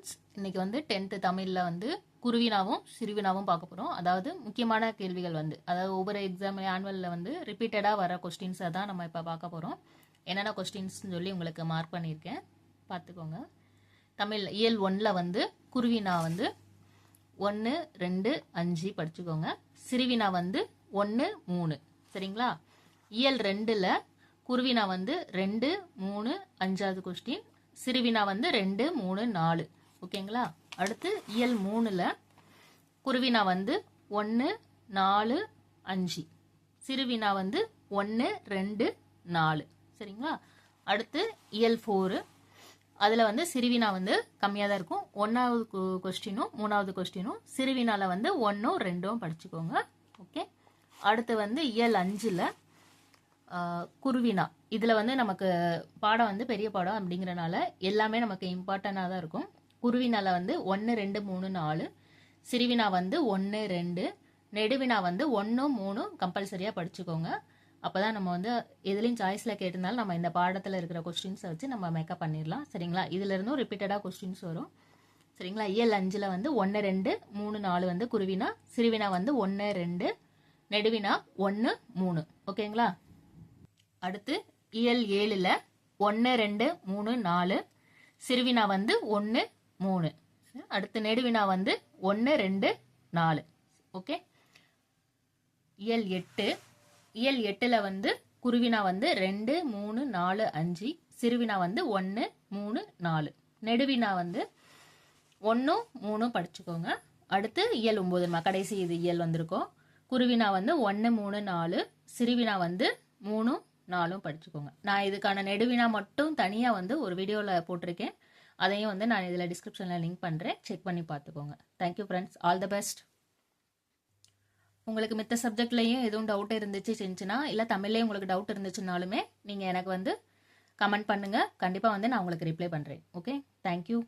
Students இன்னைக்கு வந்து tenth தமிழில் வந்து குருவினாவும் சிறுவினாவும் பார்க்க போகிறோம் அதாவது முக்கியமான கேள்விகள் வந்து அதாவது ஒவ்வொரு எக்ஸாம் ஆனுவலில் வந்து ரிப்பீட்டடாக வர கொஸ்டின்ஸை தான் நம்ம இப்போ பார்க்க போகிறோம் என்னென்ன கொஸ்டின்ஸ்னு சொல்லி உங்களுக்கு மார்க் பண்ணியிருக்கேன். பார்த்துக்கோங்க. தமிழ் இயல் ஒன்றில் வந்து குருவினா வந்து ஒன்று ரெண்டு அஞ்சு படிச்சுக்கோங்க. சிறுவினா வந்து ஒன்று மூணு. சரிங்களா? இயல் ரெண்டில் குருவினா வந்து ரெண்டு மூணு அஞ்சாவது கொஸ்டின் சிறுவினா வந்து ரெண்டு மூணு நாலு. ஓகேங்களா? அடுத்து இயல் மூணில் குருவினா வந்து ஒன்று நாலு அஞ்சு. சிறுவினா வந்து ஒன்று ரெண்டு நாலு. சரிங்களா? அடுத்து இயல் ஃபோரு அதில் வந்து சிறுவினா வந்து கம்மியாக தான் இருக்கும். ஒன்றாவது கொஸ்டினும் மூணாவது கொஸ்டினும் சிறுவினால வந்து ஒன்றும் ரெண்டும் படிச்சுக்கோங்க. ஓகே? அடுத்து வந்து இயல் அஞ்சில் குருவினா. இதில் வந்து நமக்கு பாடம் வந்து பெரிய பாடம் அப்படிங்கிறனால எல்லாமே நமக்கு இம்பார்ட்டண்டாக தான் இருக்கும். குருவினால வந்து ஒன்று ரெண்டு மூணு நாலு. சிறுவினா வந்து ஒன்று ரெண்டு. நெடுவினா வந்து ஒன்று மூணு. கம்பல்சரியாக படிச்சுக்கோங்க. அப்போ தான் நம்ம வந்து எதுலேயும் சாய்ஸில் கேட்டிருந்தாலும் நம்ம இந்த பாடத்தில் இருக்கிற கொஸ்டின்ஸை வச்சு நம்ம மேக்கப் பண்ணிடலாம். சரிங்களா? இதுல இருந்தும் ரிப்பீட்டடாக கொஸ்டின்ஸ் வரும். சரிங்களா? இயல் அஞ்சில் வந்து ஒன்று ரெண்டு மூணு நாலு வந்து குருவினா சிறுவினா வந்து ஒன்று ரெண்டு. நெடுவினா ஒன்று மூணு. ஓகேங்களா? அடுத்து இயல் ஏழில் ஒன்று ரெண்டு மூணு நாலு. சிறுவினா வந்து ஒன்று மூணு. அடுத்து நெடுவினா வந்து ஒன்று ரெண்டு நாலு. ஓகே? இயல் எட்டு. இயல் எட்டில் வந்து குருவினா வந்து ரெண்டு மூணு நாலு அஞ்சு. சிறுவினா வந்து ஒன்று மூணு நாலு. நெடுவினா வந்து ஒன்று மூணும் படிச்சுக்கோங்க. அடுத்து இயல் ஒம்பதுமா கடைசி இது இயல் வந்திருக்கோம். குருவினா வந்து ஒன்று மூணு நாலு. சிறுவினா வந்து மூணும் நாலும் படிச்சுக்கோங்க. நான் இதுக்கான நெடுவினா மட்டும் தனியாக வந்து ஒரு வீடியோவில் போட்டிருக்கேன். அதையும் வந்து நான் இதில் டிஸ்கிரிப்ஷனில் லிங்க் பண்ணுறேன் செக் பண்ணி பார்த்துக்கோங்க. Thank you friends all the best உங்களுக்கு மித்த சப்ஜெக்ட்லேயும் எதுவும் டவுட் இருந்துச்சு செஞ்சுன்னா இல்லை தமிழ்லேயும் உங்களுக்கு டவுட் இருந்துச்சுனாலுமே நீங்கள் எனக்கு வந்து கமெண்ட் பண்ணுங்கள் கண்டிப்பாக வந்து நான் உங்களுக்கு ரிப்ளை பண்ணுறேன் ஓகே தேங்க்யூ